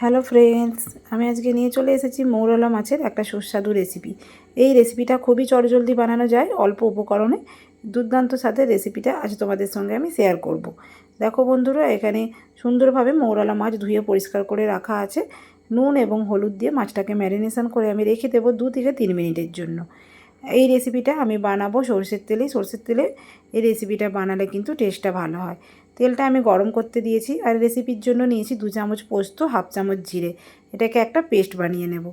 Hello friends, আমি আজকে নিয়ে চলে এসেছি মৌরলা মাছের একটা সুস্বাদু রেসিপি। এই রেসিপিটা খুবই চটজলদি বানানো যায় অল্প উপকরণে। দুর্দান্ত সাথে রেসিপিটা আজ তোমাদের সঙ্গে আমি শেয়ার করব। দেখো বন্ধুরা, এখানে সুন্দরভাবে মৌরলা মাছ ধুয়ে পরিষ্কার করে রাখা আছে। নুন এবং হলুদ দিয়ে মাছটাকে ম্যারিনেশন করে আমি রেখে দেবো দু থেকে তিন মিনিটের জন্য। এই রেসিপিটা আমি বানাবো সর্ষের তেলে। সর্ষের তেলে এই রেসিপিটা বানালে কিন্তু টেস্টটা ভালো হয়। তেলটা আমি গরম করতে দিয়েছি আর রেসিপির জন্য নিয়েছি দু চামচ পোস্ত, হাফ চামচ জিরে। এটাকে একটা পেস্ট বানিয়ে নেব।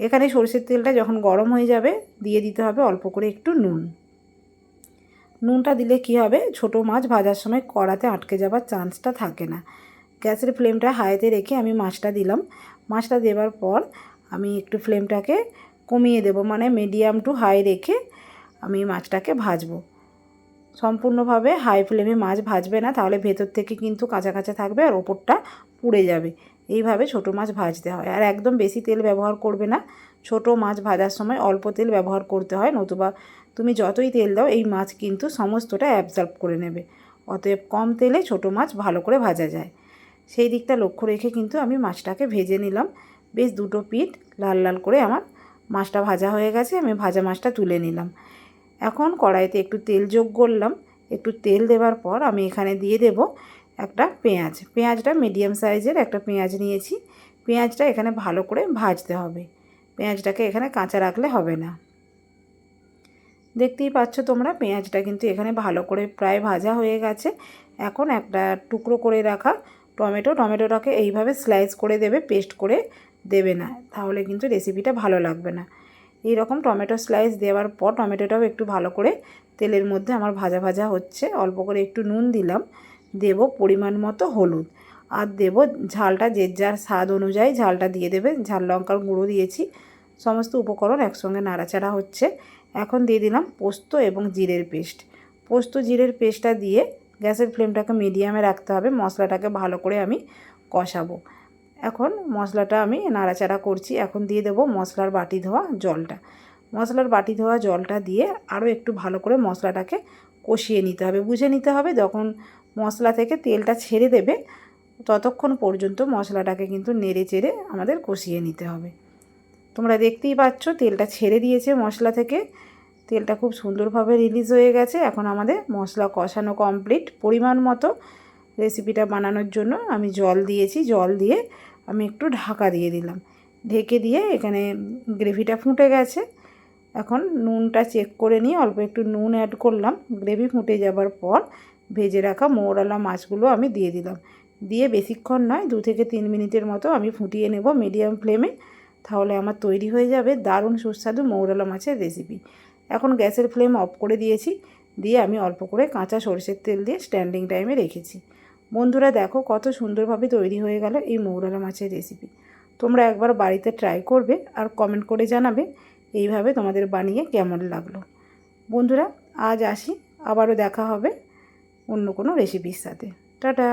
এখানে সরষের তেলটা যখন গরম হয়ে যাবে, দিয়ে দিতে হবে অল্প করে একটু নুন। নুনটা দিলে কি হবে? ছোট মাছ ভাজার সময় কড়াতে আটকে যাবার চান্সটা থাকে না। গ্যাসের ফ্লেমটা হাইতে রেখে আমি মাছটা দিলাম। মাছটা দেওয়ার পর আমি একটু ফ্লেমটাকে কমিয়ে দেব মানে মিডিয়াম টু হাই রেখে আমি মাছটাকে ভাজবো। সম্পূর্ণভাবে হাই ফ্লেমে মাছ ভাজবে না, তাহলে ভেতর থেকে কিন্তু কাঁচা কাঁচা থাকবে আর ওপরটা পুড়ে যাবে। এইভাবে ছোট মাছ ভাজতে হয়। আর একদম বেশি তেল ব্যবহার করবে না। ছোট মাছ ভাজার সময় অল্প তেল ব্যবহার করতে হয়, নতুবা তুমি যতই তেল দাও, এই মাছ কিন্তু সমস্তটা অ্যাবজর্ব করে নেবে। অতএব কম তেলে ছোট মাছ ভালো করে ভাজা যায়। সেই দিকটা লক্ষ্য রেখে কিন্তু আমি মাছটাকে ভেজে নিলাম। বেশ দুটো পিঠ লাল লাল করে আমার মাছটা ভাজা হয়ে গেছে, আমি ভাজা মাছটা তুলে নিলাম। এখন কড়াইতে একটু তেল যোগ করলাম। একটু তেল দেওয়ার পর আমি এখানে দিয়ে দেব একটা পেঁয়াজ। পেঁয়াজটা মিডিয়াম সাইজের একটা পেঁয়াজ নিয়েছি। পেঁয়াজটা এখানে ভালো করে ভাজতে হবে। পেঁয়াজটাকে এখানে কাঁচা রাখলে হবে না। দেখতেই পাচ্ছ তোমরা, পেঁয়াজটা কিন্তু এখানে ভালো করে প্রায় ভাজা হয়ে গেছে। এখন একটা টুকরো করে রাখা টমেটো। টমেটোটাকে এইভাবে স্লাইস করে দেবে পেস্ট করে দেবে না। তাহলে কিন্তু রেসিপিটা ভালো লাগবে না। এই রকম টমেটো স্লাইস দেওয়ার পর টমেটোটাও একটু ভালো করে তেলের মধ্যে আমার ভাজা ভাজা হচ্ছে। অল্প করে একটু নুন দিলাম। দেব পরিমাণ মতো হলুদ। আর দেব ঝালটা যে যার স্বাদ অনুযায়ী ঝালটা দিয়ে দেবে। ঝাল লঙ্কার গুঁড়ো দিয়েছি। সমস্ত উপকরণ একসঙ্গে নাড়াচাড়া হচ্ছে। এখন দিয়ে দিলাম পোস্ত এবং জিরের পেস্ট। পোস্ত, জিরের পেস্টটা দিয়ে গ্যাসের ফ্লেমটাকে মিডিয়ামে রাখতে হবে। মশলাটাকে ভালো করে আমি কষাবো। এখন মশলাটা আমি নাড়াচাড়া করছি। এখন দিয়ে দেবো মশলার বাটি ধোয়া জলটা। মশলার বাটি ধোয়া জলটা দিয়ে আরও একটু ভালো করে মশলাটাকে কষিয়ে নিতে হবে। বুঝে নিতে হবে যখন মশলা থেকে তেলটা ছেড়ে দেবে, ততক্ষণ পর্যন্ত মশলাটাকে কিন্তু নেড়ে চেড়ে আমাদের কষিয়ে নিতে হবে। তোমরা দেখতেই পাচ্ছ তেলটা ছেড়ে দিয়েছে মশলা থেকে। তেলটা খুব সুন্দরভাবে রিলিজ হয়ে গেছে। এখন আমাদের মশলা কষানো কমপ্লিট পরিমাণ মতো। রেসিপিটা বানানোর জন্য আমি জল দিয়েছি, জল দিয়ে আমি একটু ঢাকা দিয়ে দিলাম। ঢেকে দিয়ে এখানে গ্রেভিটা ফুটে গেছে। এখন নুনটা চেক করে নিয়ে অল্প একটু নুন অ্যাড করলাম। গ্রেভি ফুটে যাবার পর ভেজে রাখা মৌরালা মাছগুলো আমি দিয়ে দিলাম। দিয়ে বেশিক্ষণ নয়, দু থেকে তিন মিনিটের মতো আমি ফুটিয়ে নেব মিডিয়াম ফ্লেমে তাহলে আমার তৈরি হয়ে যাবে দারুণ সুস্বাদু মৌরালা মাছের রেসিপি এখন গ্যাসের ফ্লেম অফ করে দিয়েছি। দিয়ে আমি অল্প করে কাঁচা সরষের তেল দিয়ে স্ট্যান্ডিং টাইমে রেখেছি। বন্ধুরা দেখো কত সুন্দরভাবে তৈরি হয়ে গেল এই মৌরালা মাছের রেসিপি তোমরা একবার বাড়িতে ট্রাই করবে আর কমেন্ট করে জানাবে এইভাবে তোমাদের বানিয়ে কেমন লাগল। বন্ধুরা, আজ আসি, আবারও দেখা হবে অন্য কোনো রেসিপির সাথে। টাটা!